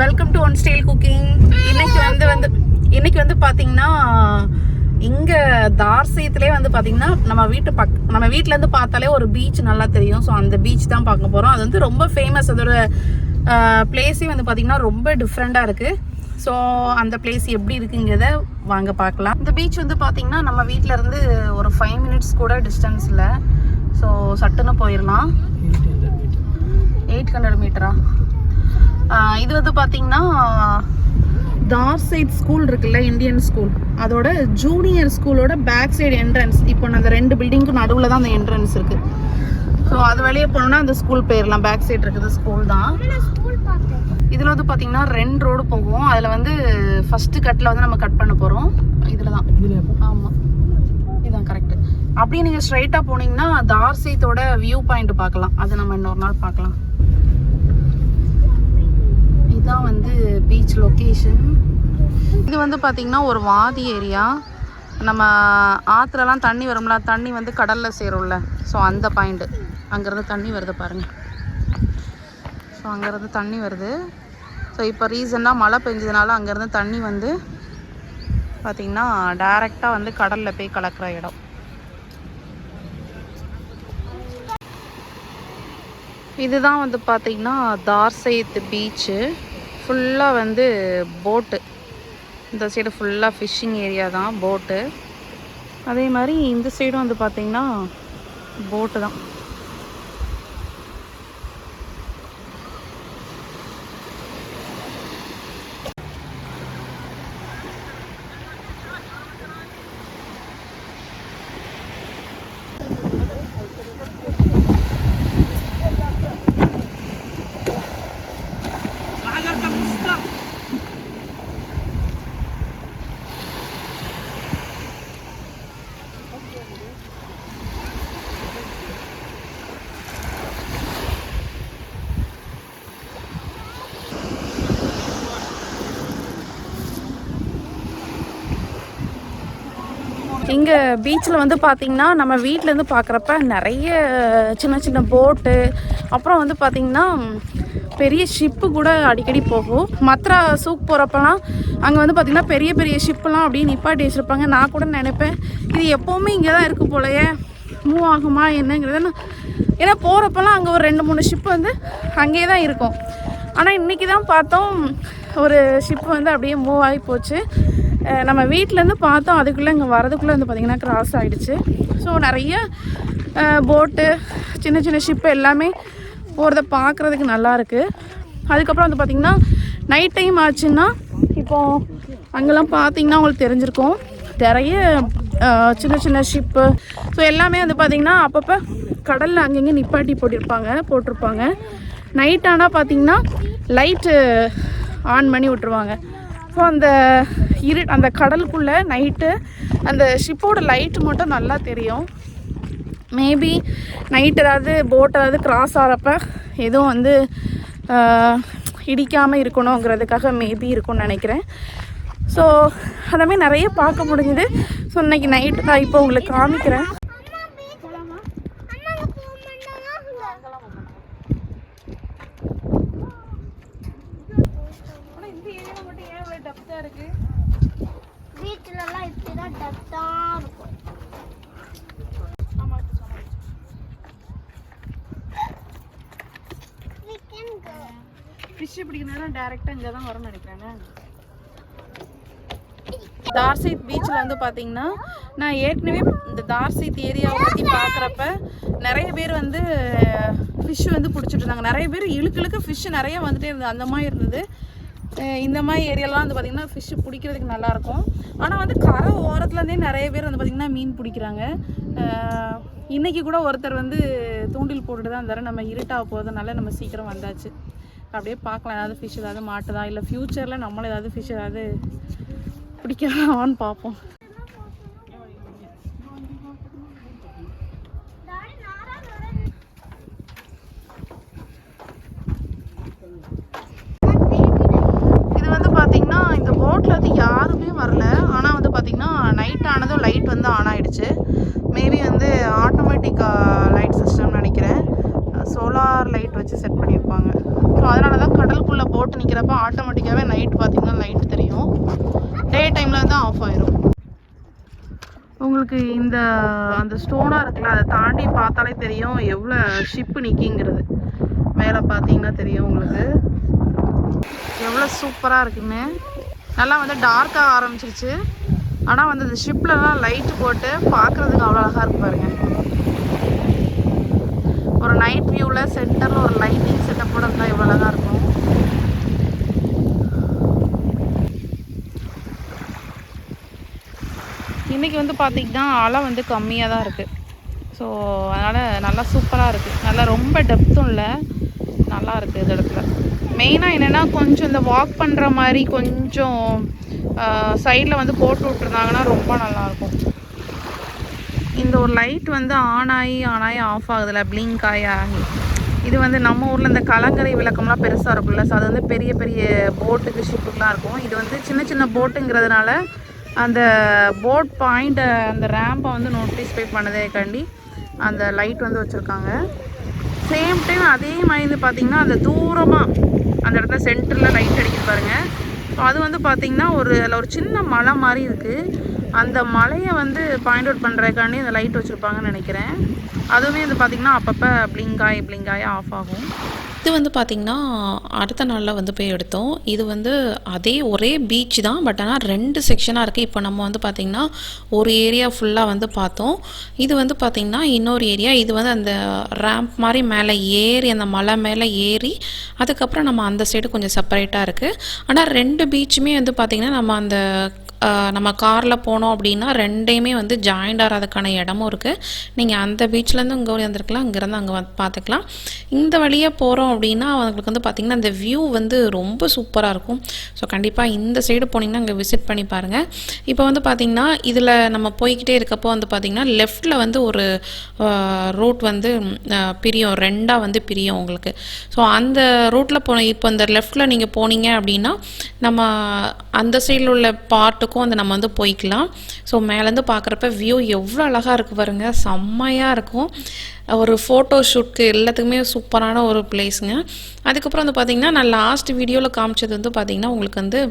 Welcome to one style cooking இன்னைக்கு வந்து வந்து இன்னைக்கு வந்து பாத்தீங்கன்னா இங்க தார்சியத்திலே வந்து பாத்தீங்கன்னா நம்ம வீட்டு பக் நம்ம வீட்ல இருந்து பார்த்தாலே ஒரு பீச் நல்லா தெரியும். ஸோ அந்த பீச் தான் பார்க்க போறோம். அது வந்து ரொம்ப ஃபேமஸ் அதோட பிளேஸே வந்து பாத்தீங்கன்னா ரொம்ப டிஃப்ரெண்டா இருக்கு. ஸோ அந்த பிளேஸ் எப்படி இருக்குங்கிறத வாங்க பார்க்கலாம். இந்த பீச் வந்து பாத்தீங்கன்னா நம்ம வீட்ல இருந்து ஒரு ஃபைவ் மினிட்ஸ் கூட டிஸ்டன்ஸ் இல்லை. ஸோ சட்டுன்னு போயிடலாம் எயிட் ஹண்ட்ரட் மீட்டரா இது வந்து பார்த்தீங்கன்னா தார் சைட் ஸ்கூல் இருக்குல்ல இந்தியன் ஸ்கூல் அதோட ஜூனியர் ஸ்கூலோட பேக் சைடு என்ட்ரன்ஸ் இப்போ அந்த ரெண்டு பில்டிங்க்கு நடுவில் தான் அந்த என்ட்ரன்ஸ் இருக்கு. ஸோ அது வெளியே போனோம்னா அந்த ஸ்கூல் போயிடலாம் பேக் சைடு இருக்குது ஸ்கூல் தான். இதில் வந்து பார்த்தீங்கன்னா ரெண்டு ரோடு போகும். அதில் வந்து ஃபர்ஸ்ட் கட்டில் வந்து நம்ம கட் பண்ண போகிறோம் இதில் தான். ஆமாம் இதுதான் கரெக்ட் அப்படியே நீங்கள் ஸ்ட்ரைட்டாக போனீங்கன்னா தார்சீத்தோட வியூ பாயிண்ட் பார்க்கலாம். அதை நம்ம இன்னொரு நாள் பார்க்கலாம். இதுதான் வந்து பீச் லொக்கேஷன் இது வந்து பார்த்திங்கன்னா ஒரு வாதி ஏரியா நம்ம ஆற்றுலலாம் தண்ணி வரும்ல தண்ணி வந்து கடலில் சேரும்ல. ஸோ அந்த பாயிண்ட்டு அங்கேருந்து தண்ணி வருது பாருங்கள் ஸோ அங்கேருந்து தண்ணி வருது. ஸோ இப்போ ரீசெண்டாக மழை பெஞ்சதுனால அங்கேருந்து தண்ணி வந்து பார்த்திங்கன்னா டைரெக்டாக வந்து கடலில் போய் கலக்கிற இடம். இதுதான் வந்து பார்த்திங்கன்னா தார்சைத் பீச்சு ஃபுல்லாக வந்து போட்டு. இந்த சைடு ஃபுல்லாக ஃபிஷ்ஷிங் ஏரியா தான் போட்டு. அதே மாதிரி இந்த சைடும் வந்து பார்த்திங்கன்னா போட்டு தான். இங்கே பீச்சில் வந்து பார்த்திங்கன்னா நம்ம வீட்டிலேருந்து பார்க்குறப்ப நிறைய சின்ன சின்ன போட்டு அப்புறம் வந்து பார்த்திங்கன்னா பெரிய ஷிப்பு கூட அடிக்கடி போகும். மத்ரா சூக் போகிறப்பலாம் அங்கே வந்து பார்த்திங்கன்னா பெரிய பெரிய ஷிப்புலாம் அப்படியே நிப்பாட்டி வச்சுருப்பாங்க. நான் கூட நினைப்பேன் இது எப்போவுமே இங்கே தான் இருக்குது போலயே. மூவ் ஆகுமா என்னங்கிறத நான் ஏன்னா போகிறப்பெல்லாம் அங்கே ஒரு ரெண்டு மூணு ஷிப்பு வந்து அங்கேயே தான் இருக்கும். ஆனால் இன்றைக்கி தான் பார்த்தோம் ஒரு ஷிப் வந்து அப்படியே மூவ் ஆகி போச்சு. நம்ம வீட்டிலேருந்து பார்த்தோம் அதுக்குள்ளே இங்கே வரதுக்குள்ளே வந்து பார்த்திங்கன்னா கிராஸ் ஆகிடுச்சு ஸோ நிறைய போட்டு சின்ன சின்ன ஷிப்பு எல்லாமே போகிறத பார்க்குறதுக்கு நல்லா இருக்குது அதுக்கப்புறம் வந்து பார்த்திங்கன்னா நைட் டைம் ஆச்சுன்னா இப்போது அங்கெல்லாம் பார்த்திங்கன்னா உங்களுக்கு தெரிஞ்சிருக்கும். நிறைய சின்ன சின்ன ஷிப்பு ஸோ எல்லாமே வந்து பார்த்திங்கன்னா அப்பப்போ கடலில் அங்கங்கே நிப்பாட்டி போட்டிருப்பாங்க போட்டிருப்பாங்க. நைட் ஆனால் பார்த்திங்கன்னா லைட்டு ஆன் பண்ணி விட்ருவாங்க ஸோ அந்த இரு அந்த கடலுக்குள்ளே நைட்டு அந்த ஷிப்போட லைட்டு மட்டும் நல்லா தெரியும். மேபி நைட் ஏதாவது போட் ஏதாவது கிராஸ் ஆகிறப்ப எதுவும் வந்து இடிக்காமல் இருக்கணுங்கிறதுக்காக மேபி இருக்கும்னு நினைக்கிறேன். ஸோ அதமாதிரி நிறைய பார்க்க முடிஞ்சுது. ஸோ இன்றைக்கி நைட்டு நான் இப்போ உங்களுக்கு காமிக்கிறேன். இப்படிதான் இருக்கும் ஃபிஷ் பிடிக்கிறதுனால டேரெக்டாக இங்கே தான் வரும்னு நினைக்கிறேன் தார்சைத் பீச்சில் வந்து பார்த்தீங்கன்னா நான் ஏற்கனவே இந்த தார்சைத் ஏரியாவை பற்றி பார்க்குறப்ப நிறைய பேர் வந்து ஃபிஷ் வந்து பிடிச்சிட்டு இருந்தாங்க. நிறைய பேர் இழுக்கு இழுக்கு ஃபிஷ் நிறைய வந்துகிட்டே இருந்தது. அந்த மாதிரி இருந்தது. இந்த மாதிரி ஏரியாலாம் வந்து பார்த்திங்கன்னா ஃபிஷ்ஷு பிடிக்கிறதுக்கு நல்லாயிருக்கும் ஆனால் வந்து கரை ஓரத்துலேருந்தே நிறைய பேர் வந்து பார்த்திங்கன்னா மீன் பிடிக்கிறாங்க. இன்றைக்கி கூட ஒருத்தர் வந்து தூண்டில் போட்டுட்டு தான் இருந்தார். நம்ம இருட்டாக போகிறதுனால நம்ம சீக்கிரம் வந்தாச்சு. அப்படியே பார்க்கலாம். ஏதாவது ஃபிஷ் ஏதாவது மாட்டுதா? இல்லை ஃப்யூச்சரில் நம்மளும் ஏதாவது ஃபிஷ் ஏதாவது பிடிக்கலாமான்னு பார்ப்போம் இது வந்து பார்த்தீங்கன்னா இந்த போட்டில் வந்து யாருமே வரல ஆனால் வந்து பார்த்தீங்கன்னா நைட் ஆனதும் லைட் வந்து ஆன் ஆயிடுச்சு மேபி வந்து ஆட்டோமேட்டிக் லைட் சிஸ்டம் நினைக்கிறேன். சோலார் லைட் வச்சு செட் பண்ணியிருப்பாங்க. ஸோ அதனால தான் கடலுக்குள்ளே போட்டு நிற்கிறப்ப ஆட்டோமேட்டிக்காகவே நைட் பார்த்தீங்கன்னா லைட் தெரியும். டே டைமில் வந்து ஆஃப் ஆயிரும். உங்களுக்கு இந்த அந்த ஸ்டோனாக இருக்குல்ல அதை தாண்டி பார்த்தாலே தெரியும் எவ்வளோ ஷிப்பு நிற்கிங்கிறது மேலே பார்த்தீங்கன்னா தெரியும் உங்களுக்கு. எவ்வளோ சூப்பராக இருக்குன்னு. நல்லா வந்து டார்க்காக ஆரம்பிச்சிருச்சு. ஆனால் வந்து இந்த ஷிப்லலாம் லைட்டு போட்டு பார்க்குறதுக்கு அவ்வளோ அழகாக இருக்கும் பாருங்க. ஒரு நைட் வியூவில் சென்டரில் ஒரு லைட்டிங் செட்டப்போட இருந்தால் இவ்வளோ அழகாக இருக்கும். இன்றைக்கி வந்து பார்த்திங்கன்னா அலை வந்து கம்மியாக தான் இருக்குது ஸோ அதனால் நல்லா சூப்பராக இருக்குது நல்லா ரொம்ப டெப்த்தும் இல்லை. நல்லா இருக்குது இந்த இடத்துல. மெயினாக என்னென்னா கொஞ்சம் இந்த வாக் பண்ணுற மாதிரி கொஞ்சம் சைடில் வந்து போட்டு விட்ருந்தாங்கன்னா ரொம்ப நல்லாயிருக்கும். இந்த ஒரு லைட் வந்து ஆன் ஆகி ஆன் ஆகி ஆஃப் ஆகுதுல பிளிங்க் ஆகி ஆகி. இது வந்து நம்ம ஊரில் இந்த கலங்கரை விளக்கம்லாம் பெருசாக இருக்கும்ல ஸோ அது வந்து பெரிய பெரிய போட்டுக்கு ஷிப்புக்கெலாம் இருக்கும். இது வந்து சின்ன சின்ன போட்டுங்கிறதுனால அந்த போட் பாயிண்ட்டை அந்த ரேம்பை வந்து நோட்டிஸ்ஃபை பண்ணதேக்காண்டி அந்த லைட் வந்து வச்சுருக்காங்க. சேம் டைம் அதே மாதிரி வந்து பார்த்திங்கன்னா அந்த தூரமாக அந்த இடத்துல சென்டரில் லைட் அடிக்க பாருங்கள் ஸோ அது வந்து பார்த்திங்கன்னா ஒரு அதில் ஒரு சின்ன மலை மாதிரி இருக்குது அந்த மலையை வந்து பாயிண்ட் அவுட் பண்ணுறதுக்காண்டி அந்த லைட் வச்சுருப்பாங்கன்னு நினைக்கிறேன். அதுவுமே வந்து பார்த்திங்கன்னா அப்பப்போ பிளிங்காய் பிளிங்காய் ஆஃப் ஆகும். இது வந்து பார்த்திங்கன்னா அடுத்த நாளில் வந்து போய் எடுத்தோம். இது வந்து அதே ஒரே பீச் தான். பட் ஆனால் ரெண்டு செக்ஷனாக இருக்குது இப்போ நம்ம வந்து பார்த்திங்கன்னா ஒரு ஏரியா ஃபுல்லாக வந்து பார்த்தோம். இது வந்து பார்த்திங்கன்னா இன்னொரு ஏரியா இது வந்து அந்த ரேம்ப் மாதிரி மேலே ஏறி அந்த மலை மேலே ஏறி அதுக்கப்புறம் நம்ம அந்த சைடு கொஞ்சம் செப்பரேட்டாக இருக்குது ஆனால் ரெண்டு பீச்சுமே வந்து பார்த்திங்கன்னா நம்ம அந்த நம்ம காரில் போனோம் அப்படின்னா ரெண்டையுமே வந்து ஜாயிண்ட் ஆகிறதுக்கான இடமும் இருக்குது நீங்கள் அந்த பீச்லேருந்து இங்கே வந்துருக்கலாம் இங்கேருந்து அங்கே வந்து பார்த்துக்கலாம் இந்த வழியாக போகிறோம் அப்படின்னா அவங்களுக்கு வந்து பார்த்திங்கன்னா அந்த வியூ வந்து ரொம்ப சூப்பராக இருக்கும். ஸோ கண்டிப்பாக இந்த சைடு போனீங்கன்னா அங்கே விசிட் பண்ணி பாருங்கள் இப்போ வந்து பார்த்திங்கன்னா இதில் நம்ம போய்கிட்டே இருக்கப்போ வந்து பார்த்திங்கன்னா லெஃப்ட்டில் வந்து ஒரு ரூட் வந்து பிரியும். ரெண்டாக வந்து பிரியும் உங்களுக்கு. ஸோ அந்த ரூட்டில் போன இப்போ இந்த லெஃப்ட்டில் நீங்கள் போனீங்க அப்படின்னா நம்ம அந்த சைடில் உள்ள பார்ட்டுக்கும் அந்த நம்ம வந்து போய்க்கலாம். ஸோ மேலேருந்து பார்க்குறப்ப வியூ எவ்வளோ அழகாக இருக்குது பாருங்க. செம்மையாக இருக்கும். ஒரு ஃபோட்டோ ஷூட்க்கு எல்லாத்துக்குமே சூப்பரான ஒரு பிளேஸுங்க அதுக்கப்புறம் வந்து பார்த்திங்கன்னா நான் லாஸ்ட் வீடியோவில் காமிச்சது வந்து பார்த்திங்கன்னா உங்களுக்கு வந்து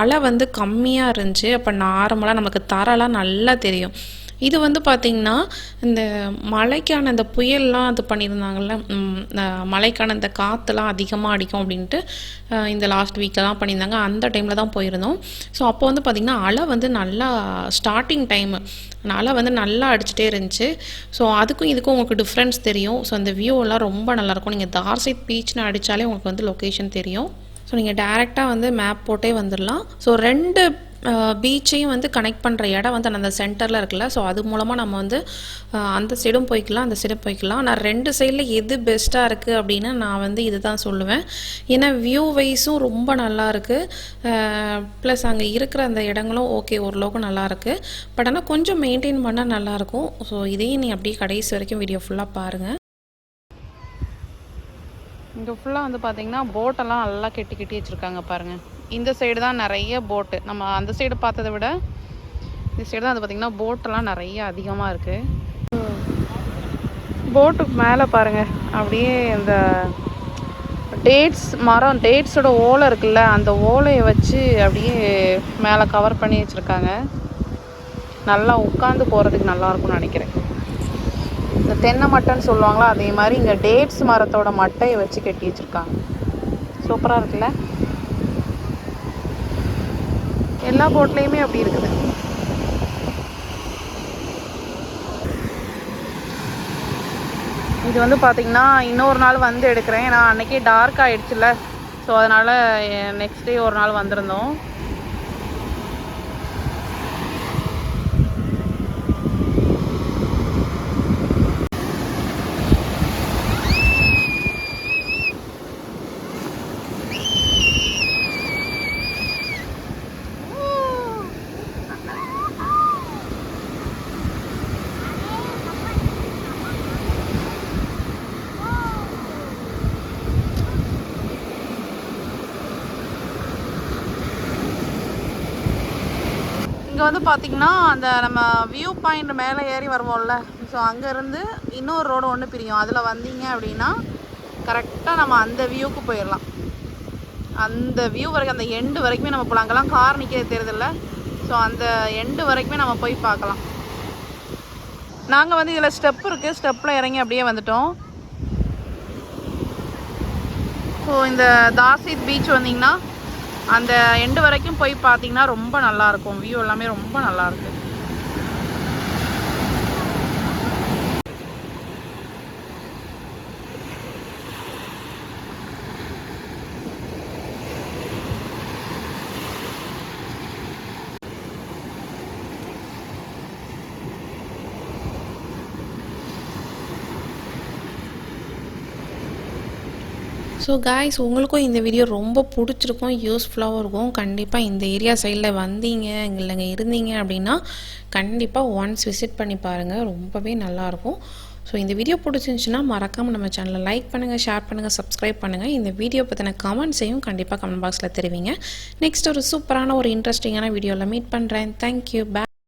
அலை வந்து கம்மியாக இருந்துச்சு. அப்போ நார்மலாக நமக்கு தரலாம் நல்லா தெரியும். இது வந்து பார்த்திங்கன்னா இந்த மழைக்கான இந்த புயல்லாம் இது பண்ணியிருந்தாங்கல்ல மழைக்கான இந்த காற்றுலாம் அதிகமாக அடிக்கும் அப்படின்ட்டு இந்த லாஸ்ட் வீக்கெல்லாம் பண்ணியிருந்தாங்க. அந்த டைமில் தான் போயிருந்தோம். ஸோ அப்போ வந்து பார்த்திங்கன்னா அலை வந்து நல்லா ஸ்டார்டிங் டைமு அலை வந்து நல்லா அடிச்சுட்டே இருந்துச்சு. ஸோ அதுக்கும் இதுக்கும் உங்களுக்கு டிஃப்ரென்ஸ் தெரியும். ஸோ அந்த வியூ எல்லாம் ரொம்ப நல்லாயிருக்கும் நீங்கள் தார்சைட் பீச்னு அடித்தாலே உங்களுக்கு வந்து லொக்கேஷன் தெரியும். ஸோ நீங்கள் டேரெக்டாக வந்து மேப் போட்டே வந்துடலாம் ஸோ ரெண்டு பீச்சையும் வந்து கனெக்ட் பண்ணுற இடம் வந்து அந்த சென்டரில் இருக்குல்ல. ஸோ அது மூலமாக நம்ம வந்து அந்த சைடும் போய்க்கலாம் அந்த சைடும் போய்க்கலாம். நான் ரெண்டு சைடில் எது பெஸ்ட்டாக இருக்குது அப்படின்னு நான் வந்து இது தான் சொல்லுவேன். ஏன்னா வியூ வைஸும் ரொம்ப நல்லா இருக்குது ப்ளஸ் அங்கே இருக்கிற அந்த இடங்களும் ஓகே ஓரளவுக்கு நல்லாயிருக்கு பட் ஆனால் கொஞ்சம் மெயின்டைன் பண்ணால் நல்லாயிருக்கும் ஸோ இதையும் நீ அப்படியே கடைசி வரைக்கும் வீடியோ ஃபுல்லாக பாருங்கள் இங்கே ஃபுல்லாக வந்து பார்த்தீங்கன்னா போட்டெல்லாம் நல்லா கெட்டி கெட்டி வச்சுருக்காங்க பாருங்கள் இந்த சைடு தான் நிறைய போட்டு நம்ம அந்த சைடு பார்த்ததை விட இந்த சைடு தான் அது பார்த்திங்கன்னா போட்டெல்லாம் நிறைய அதிகமாக இருக்குது போட்டுக்கு மேலே பாருங்கள் அப்படியே இந்த டேட்ஸ் மரம் டேட்ஸோட ஓலை இருக்குல்ல அந்த ஓலையை வச்சு அப்படியே மேலே கவர் பண்ணி வச்சுருக்காங்க. நல்லா உட்காந்து போகிறதுக்கு நல்லாயிருக்கும்னு நினைக்கிறேன். இந்த தென்னை மட்டைன்னு சொல்லுவாங்களா அதே மாதிரி இங்கே டேட்ஸ் மரத்தோட மட்டையை வச்சு கட்டி வச்சுருக்காங்க. சூப்பராக இருக்குல்ல? எல்லா போட்லேயுமே அப்படி இருக்குது. இது வந்து பார்த்திங்கன்னா இன்னொரு நாள் வந்து எடுக்கிறேன். ஏன்னா அன்னைக்கே டார்க் ஆகிடுச்சுல ஸோ அதனால் நெக்ஸ்ட் eh, டே ஒரு நாள் வந்திருந்தோம். இங்கே வந்து பார்த்திங்கன்னா அந்த நம்ம வியூ பாயிண்ட் மேலே ஏறி வருவோம்ல. ஸோ அங்கேருந்து இன்னொரு ரோடு ஒன்று பிரியும். அதில் வந்தீங்க அப்படின்னா கரெக்டாக நம்ம அந்த வியூக்கு போயிடலாம் அந்த வியூ வரைக்கும் அந்த எண்டு வரைக்குமே நம்ம போகலாம் அங்கெல்லாம் கார் நிற்கிறது தெரியுதில்ல. ஸோ அந்த எண்டு வரைக்குமே நம்ம போய் பார்க்கலாம். நாங்கள் வந்து இதில் ஸ்டெப் இருக்குது ஸ்டெப்பில் இறங்கி அப்படியே வந்துட்டோம். ஸோ இந்த தாசித் பீச் வந்தீங்கன்னா அந்த எண்டு வரைக்கும் போய் பார்த்தீங்கன்னா ரொம்ப நல்லாயிருக்கும் வியூ எல்லாமே ரொம்ப நல்லாயிருக்கும் ஸோ காய்ஸ் உங்களுக்கும் இந்த வீடியோ ரொம்ப பிடிச்சிருக்கும் யூஸ்ஃபுல்லாகவும் இருக்கும். கண்டிப்பாக இந்த ஏரியா சைடில் வந்தீங்க இல்லைங்க இருந்தீங்க அப்படின்னா கண்டிப்பாக ஒன்ஸ் விசிட் பண்ணி பாருங்கள் ரொம்பவே நல்லாயிருக்கும் ஸோ இந்த வீடியோ பிடிச்சிருந்துச்சுன்னா மறக்காமல் நம்ம சேனலை லைக் பண்ணுங்கள் ஷேர் பண்ணுங்கள் சப்ஸ்கிரைப் பண்ணுங்கள் இந்த வீடியோ பற்றின கமெண்ட்ஸையும் கண்டிப்பாக கமெண்ட் பாக்ஸில் தெரிவிங்க. நெக்ஸ்ட் ஒரு சூப்பரான ஒரு இன்ட்ரெஸ்டிங்கான வீடியோவில் மீட் பண்ணுறேன் தேங்க்யூ பே